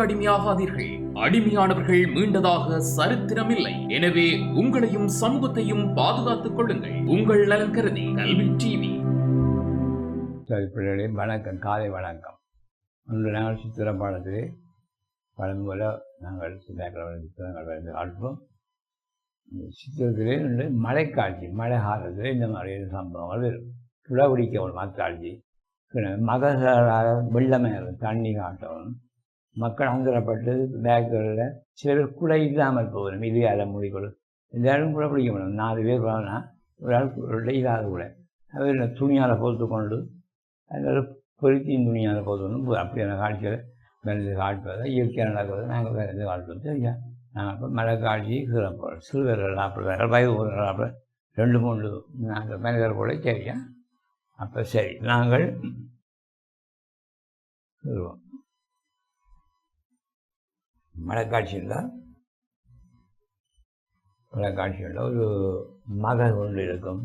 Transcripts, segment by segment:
போதைக்கு அடிமையாகாதீர்கள். அடிமையானவர்கள் மீண்டதாக சரித்திரமில்லை. எனவே உங்களையும் சமூகத்தையும் பாதுகாத்துக் கொள்ளுங்கள். உங்கள் நலன் கருதி கல்வி டிவி. சரி பிள்ளைகளே வணக்கம் காலை வணக்கம். இன்று நாங்கள் சித்திர பாடத்திலே பழம் போல நாங்கள் சித்திரங்களை சித்திரங்கள் வரைந்து காட்டுவோம் சித்திரத்திலே இன்று மழைக்காட்சி மழை காலத்தில் இந்த மாதிரியான சம்பவங்கள் வரும். புலவடிக்க ஒரு மக்காட்சி மகசராக வெள்ளமே தண்ணி காட்டணும் மக்கள் அவசரப்பட்டு பேக்குகளில் சில பேர் குடை இல்லாமல் போகணும். இது அதை முடிக்கணும் எல்லாரும் கூட பிடிக்க முடியும். நாலு பேர் போனா ஒரு ஆள் இல்லாத கூட அவர் துணியால் போட்டு கொண்டு அதனால பொருத்தியின் துணியால் போதும் அப்படியான காட்சிகளை விரைந்து காட்டுவதை இயற்கையாக நடக்கிறது நாங்கள் விரைந்து காட்டுவோம் சரியா நாங்கள் இப்போ மழை காட்சி சிறப்போம் சிறுவர்கள் சாப்பிட்றாங்க வயது ஊர்கள் சாப்பிட ரெண்டு மூணு நாங்கள் மனிதர் கூட சரியா அப்போ சரி நாங்கள் சொல்லுவோம் மழைக்காட்சியில் மழைக்காட்சியில் ஒரு மகன் ஒன்று இருக்கும்.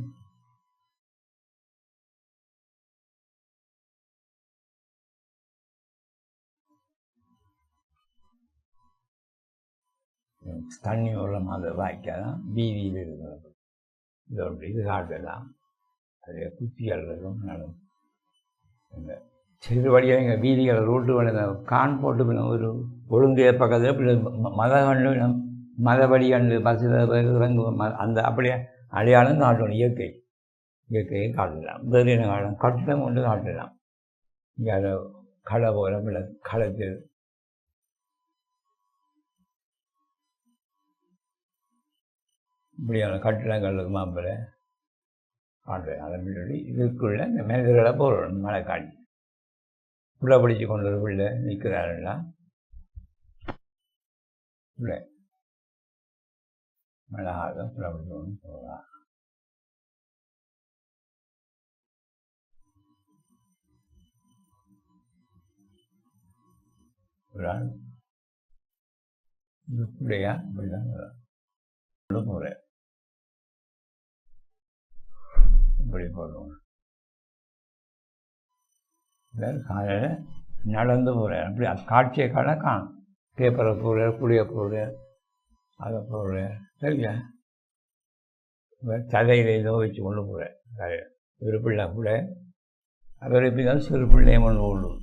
தண்ணி உள்ள மாதிரி வாய்க்காதான் வீதியில் இருக்கிறது. இது ஒன்று இது காட்டலாம் அது குத்திகள் இருக்கும் நடக்கும் இந்த சிறு வழியாக எங்கள் வீதிகள் ரோட்டு வழியில் கான் போட்டு பின்ன ஒரு ஒழுங்கு பக்கத்தில் இப்படி ம- மத கண்டு மதபடி கண்டு பசு ம- அந்த அப்படியே அடையாளம் காட்டணும் இயற்கை. இயற்கையை காட்டலாம். வேறு என்ன காட்டலாம்? கட்டிடம் கொண்டு காட்டலாம். யாரோ களை போல பிள்ளை களத்தில் இப்படியான கட்டிடங்கள் மாப்பிள்ள காட்டுறேன். அதை முன்னாடி இதுக்குள்ள இந்த மனிதர்களை போகிறோம் மழை காட்டி பிள்ளை பிடிச்சி கொண்டு ஒரு பிள்ளை நிற்கிறாருன்னா பிள்ளை மழை ஆகும் பிள்ளை பிடிச்சி கொண்டு போகலாம் ஒரு ஆள் இது பிள்ளையா பிள்ளை போகிறேன் இப்படி போடுவோம் காலையில் நடந்து போகிறேன் அப்படி அது காட்சியை காண காணும் பேப்பரை போடுறேன் புளிய போடுறேன் அதை போடுறேன். சரியா? தலையில் ஏதோ வச்சு கொண்டு போகிறேன் தலையில் ஒரு பிள்ளை கூட. அவர் எப்படி தான் சிறு பிள்ளையும் ஒன்று கொண்டு கொள்ளும்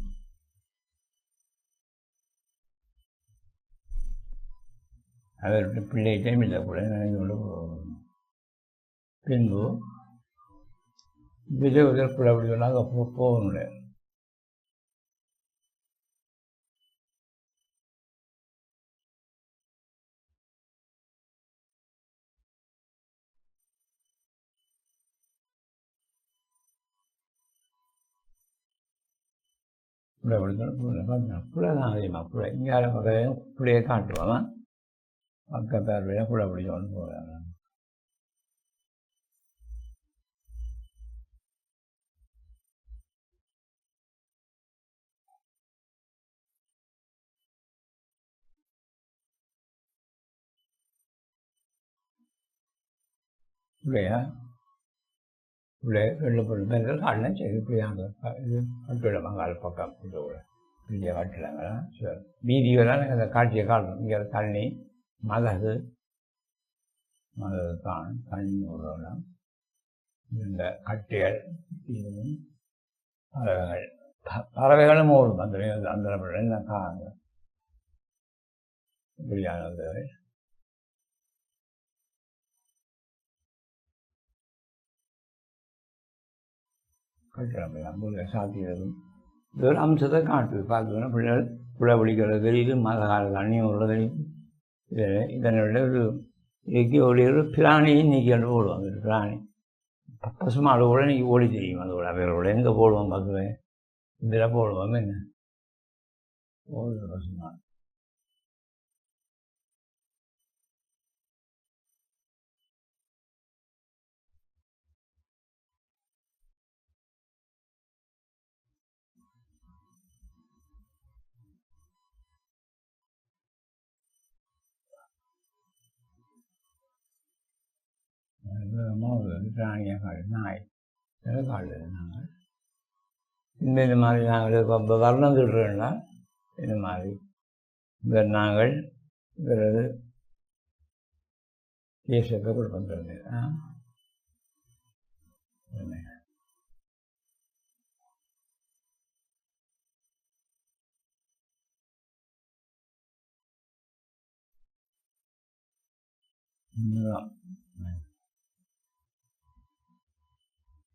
அவர் பிள்ளைகிட்டையும் இல்லை கூட நினைஞ்சு கொண்டு போகணும் பின்பு விஜய் உதர் கூட அப்படி சொன்னாங்க போ போகணும்ல புள்ள பிடிக்கணும் புள்ள தான் அதிகமாக புள்ள இங்கே பக்கம் புள்ளையை காட்டுவான் பக்கத்தார் புள்ள பிடிச்சோன்னு போகிறாங்க பிள்ளையா பிள்ளை ரெண்டு பொருள் பேர்கள் காட்டலாம் சரி இப்படியாங்க இது கட்டிடம் அங்கால பக்கம் இது கூட பெரிய கட்டிடங்களா சரி வீதியெல்லாம் அந்த காட்சியை காட்டணும் இங்கே தண்ணி மதகு மதகு தான் தண்ணி விடுறோம் இந்த கட்டிகள் இதுவும் பறவைகள் பறவைகளும் ஓடும் அந்த அந்த என்ன காணுங்க இப்படியானது கட்டுறாங்க நம்ம சாத்தியதும் இது ஒரு அம்சத்தை காட்டுது பார்த்தோன்னா பிள்ளைகள் புள்ள பிடிக்கிறது மத கால தண்ணியும் விடுறது தெரியும் இதனுடைய ஒரு இயக்கி ஓடி ஒரு பிராணியும் நீக்கி அது போடுவாங்க ஒரு பிராணி. பசுமா அது கூட இன்னைக்கு ஓடி தெரியும். அதோட அவரோட எங்கே போடுவோம் பசுவை இதில் போடுவோம். என்ன? ஓடுது பசுமாடு. ஒரு பிராணியாக காடு நாய் இதெல்லாம் நாங்கள் இந்த இந்த மாதிரி நாங்கள் இப்போ வர்ணம் சொல்கிறோம்னா இந்த மாதிரி இவர் நாங்கள் இவரது கேசத்தை கொடுப்பது ஆ Yeah.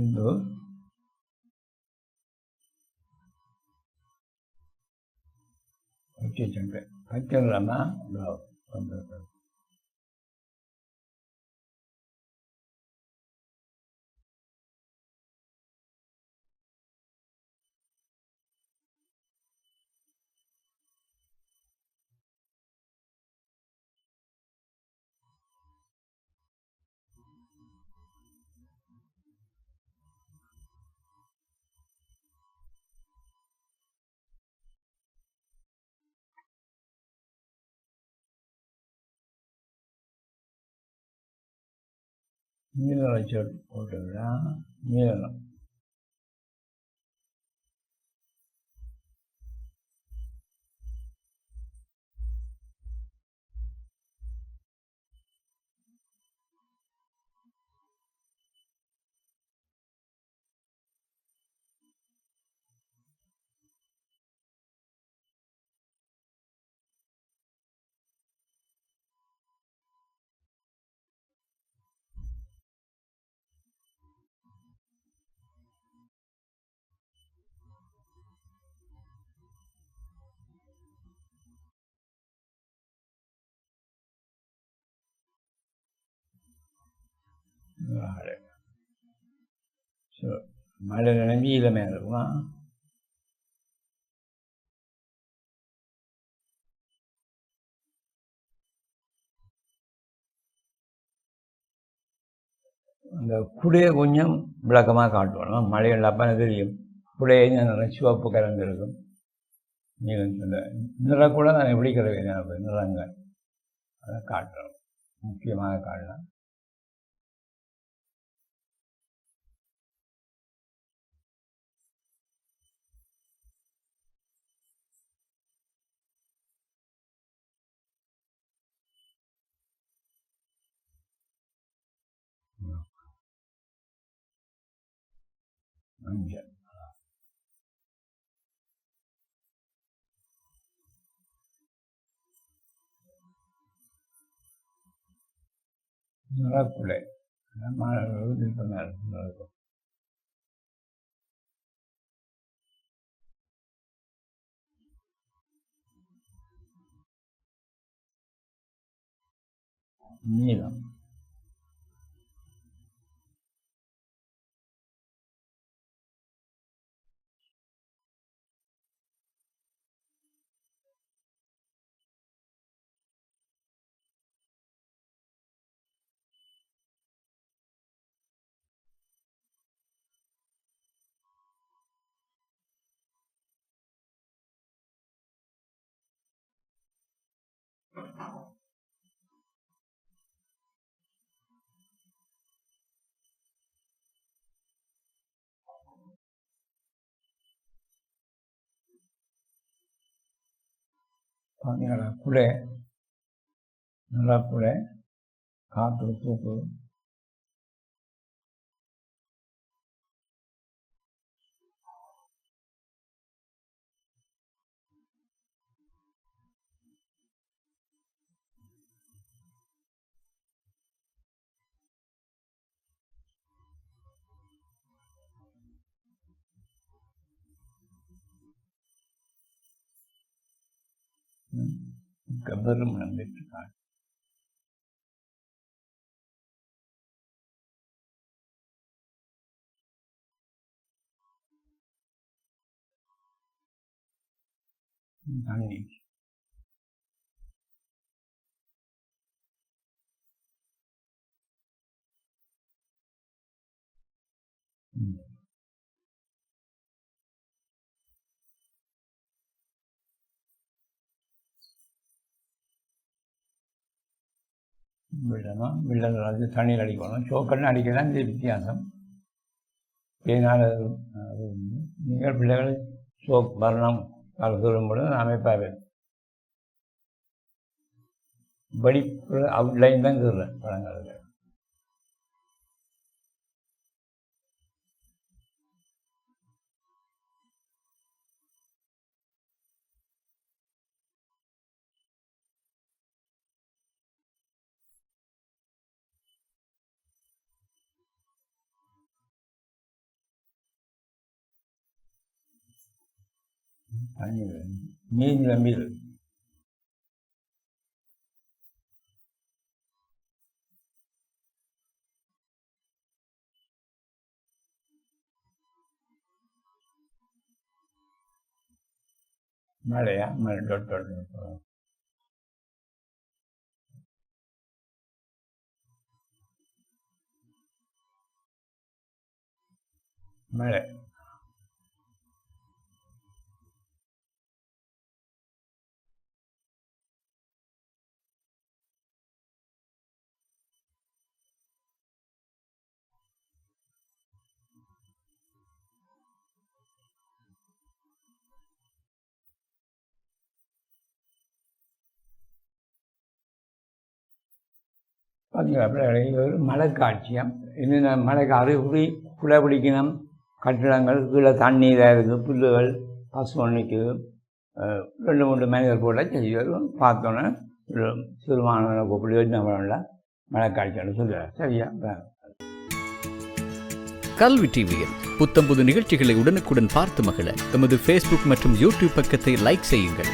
இது அங்கே போகலாம் பின்பக்கமா கொண்டு இதுதான் பின்பக்கம் ஆண் இந்த அம்சங்களை பார்த்தீங்களா பின்பு வச்சுட்டு வைக்கலாமா நீளம் வச்சு போட்டுக்கிறேன் நீளம் ආහාර ஸோ மழை නැමීල இளமே அந்த குடையை கொஞ்சம் விளக்கமாக காட்டுவோம் மழை இல்லாப்ப தெரியும் குடையை நல்ல சிவப்பு கலந்து இருக்கும் நீளம் இந்த கூட நான் எப்படி கிடவேன் நிறங்கள் அதை காட்டுறோம் முக்கியமாக காட்டலாம் समझ नरकुले नरकुले नीलम நீளம் பார்த்தீங்களா குடை நல்லா குடை காற்று தூக்கு. பெருமணம் பெற்றுக்காள் தண்ணி விடணும். வில்லங்கள் வந்து தண்ணீர் அடிக்கணும். சோக்கன்னு அடிக்க தான் இது வித்தியாசம். இதனால் நீங்கள் பிள்ளைகள் சோப் வரணும் அது சொல்லும்போது அமைப்பாவே படிப்பு அவுட்லைன் தான் கீறேன் பழங்களுக்கு தண்ணி மீன் மழையா மழை டொட் டொட் டொட். மழை பார்த்தீங்களா பிள்ளைகளே, இது ஒரு மலைக்காட்சியம் என்னென்ன மலைக்கு அறிகுறி குலை பிடிக்கணும். கட்டிடங்கள் கீழே தண்ணி இதாக இருக்குது புல்லுகள் பசு ஒன்றுக்கு ரெண்டு மூன்று மனிதர் போல செய்வது பார்த்தோன்னே ஒரு சிறுமானவனை கூப்பிட்டு யோஜனை பண்ணல. மலைக்காட்சின்னு சொல்லுவார் சரியா? கல்வி டிவியில் புத்தம் புது நிகழ்ச்சிகளை உடனுக்குடன் பார்த்து மகிழ. எமது ஃபேஸ்புக் மற்றும் யூடியூப் பக்கத்தை லைக் செய்யுங்கள்.